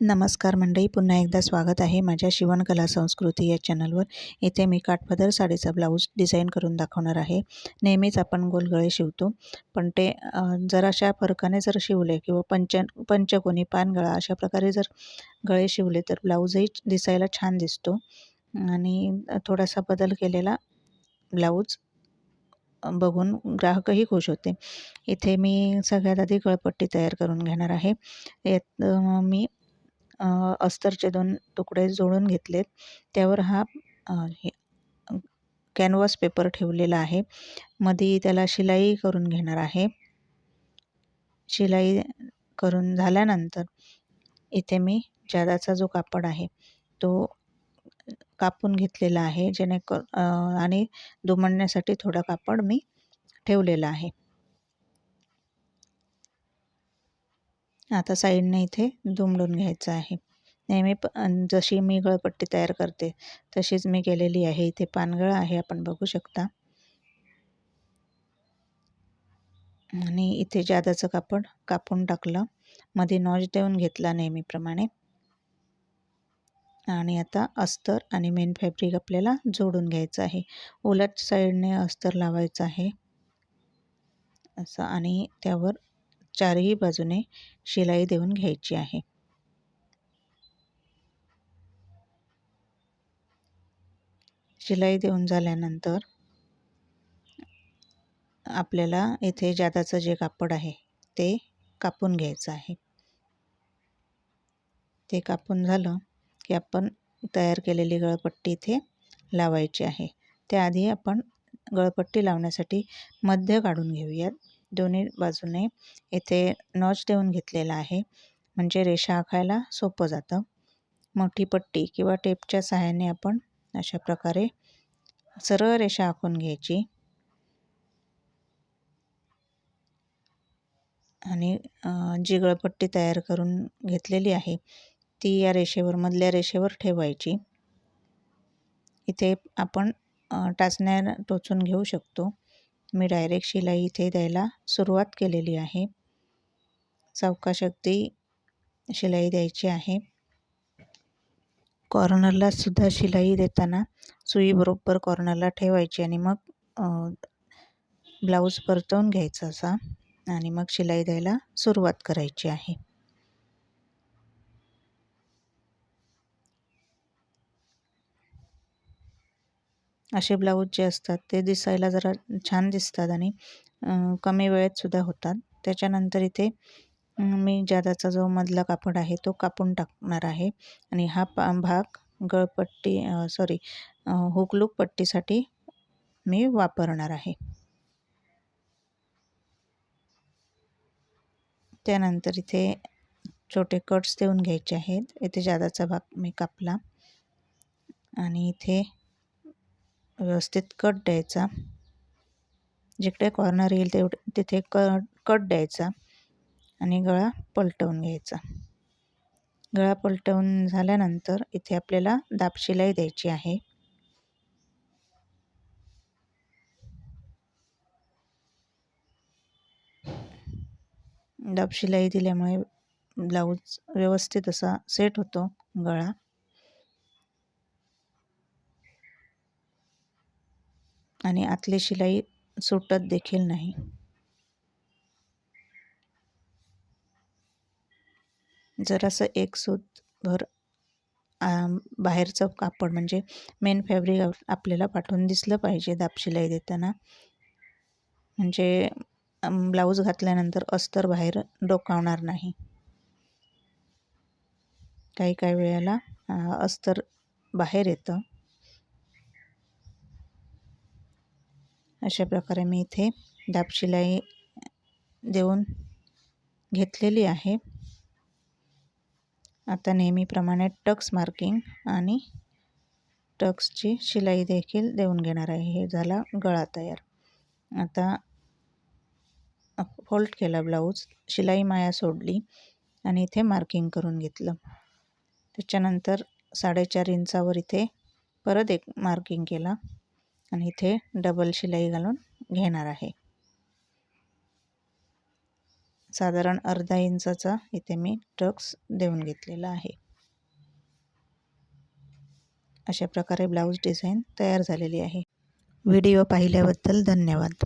नमस्कार मंडळी पुन्हा एकदा स्वागत आहे माझ्या शिवणकला संस्कृती या चॅनलवर. इथे मी काठपदर साडीचा ब्लाऊज डिझाईन करून दाखवणार आहे. नेहमीच आपण गोलगळे शिवतो पण ते जराशा फरकाने जर शिवले किंवा पंच पंचकोनी पानगळा अशा प्रकारे जर गळे शिवले तर ब्लाऊजही दिसायला छान दिसतो. आणि थोडासा बदल केलेला ब्लाऊज बघून ग्राहकही खुश होते. इथे मी सगळ्यात आधी गळपट्टी तयार करून घेणार आहे. यात मी अस्तरचे दोन तुकडे जोडून घेतलेत. त्यावर हा हे कॅनव्हास पेपर ठेवलेला आहे. मध्ये त्याला शिलाई करून घेणार आहे. शिलाई करून झाल्यानंतर इथे मी जादाचा जो कापड आहे तो कापून घेतलेला आहे. जेणेकर आणि दुमडण्यासाठी थोडा कापड मी ठेवलेला आहे. आता साईडने इथे दुमडून घ्यायचं आहे. नेहमी प जशी मी गळपट्टी तयार करते तशीच मी केलेली आहे. इथे पानगळ आहे आपण बघू शकता. आणि इथे जादाचं कापड कापून टाकलं. मध्ये नॉच देऊन घेतला नेहमीप्रमाणे. आणि आता अस्तर आणि मेन फॅब्रिक आपल्याला जोडून घ्यायचं आहे. उलट साईडने अस्तर लावायचं आहे. असं आणि त्यावर चारही बाजूने शिलाई देऊन घ्यायची आहे. शिलाई देऊन झाल्यानंतर आपल्याला इथे जादाचं जे कापड आहे ते कापून घ्यायचं आहे. ते कापून झालं की आपण तयार केलेली गळपट्टी इथे लावायची आहे. त्याआधी आपण गळपट्टी लावण्यासाठी मध्य काढून घेऊयात. दोन्ही बाजूने इथे नॉच देऊन घेतलेला आहे. म्हणजे रेषा आखायला सोपं जातं. मोठी पट्टी किंवा टेपच्या सहाय्याने आपण अशा प्रकारे सरळ रेषा आखून घ्यायची. आणि जी गळपट्टी तयार करून घेतलेली आहे ती या रेषेवर मधल्या रेषेवर ठेवायची. इथे आपण टाचण्या टोचून घेऊ शकतो. मी डायरेक्ट शिलाई इथे द्यायला सुरुवात केलेली आहे. चौकाश अगदी शिलाई द्यायची आहे. कॉर्नरला सुद्धा शिलाई देताना सुई बरोबर कॉर्नरला ठेवायची आणि मग ब्लाऊज परतवून घ्यायचा असा आणि मग शिलाई द्यायला सुरुवात करायची आहे. असे ब्लाऊज जे असतात ते दिसायला जरा छान दिसतात आणि कमी वेळेतसुद्धा होतात. त्याच्यानंतर इथे मी जादाचा जो मधला कापड आहे तो कापून टाकणार आहे आणि हा पा भाग गळपट्टी सॉरी हुकलूक पट्टीसाठी मी वापरणार आहे. त्यानंतर इथे छोटे कट्स देऊन घ्यायचे आहेत. इथे जादाचा भाग मी कापला आणि इथे व्यवस्थित कट द्यायचा. जिकडे कॉर्नर येईल तेवढे तिथे क कट द्यायचा आणि गळा पलटवून घ्यायचा. गळा पलटवून झाल्यानंतर इथे आपल्याला दाबशिलाई द्यायची आहे. दाबशिलाई दिल्यामुळे ब्लाऊज व्यवस्थित असा सेट होतो गळा. आणि आतली शिलाई सुटत देखील नाही. जरासं एक सूत भर बाहेरचं कापड म्हणजे मेन फॅब्रिक आपल्याला पाठवून दिसलं पाहिजे दाब शिलाई देताना. म्हणजे ब्लाऊज घातल्यानंतर अस्तर बाहेर डोकावणार नाही. काही काही वेळेला अस्तर बाहेर येतं. अशा प्रकारे मी इथे दाबशिलाई देऊन घेतलेली आहे. आता नेहमीप्रमाणे टक्स मार्किंग आणि टक्सची शिलाई देखील देऊन घेणार आहे. हे झाला गळा तयार. आता फोल्ड केला ब्लाऊज. शिलाई माया सोडली आणि इथे मार्किंग करून घेतलं. त्याच्यानंतर साडेचार इंचावर इथे परत एक मार्किंग केला. आणि इथे डबल शिलाई घालून घेणार आहे. साधारण अर्धा इंचाचा इथे मी टक्स देऊन घेतलेला आहे. अशा प्रकारे ब्लाऊज डिझाईन तयार झालेली आहे. व्हिडिओ पाहिल्याबद्दल धन्यवाद.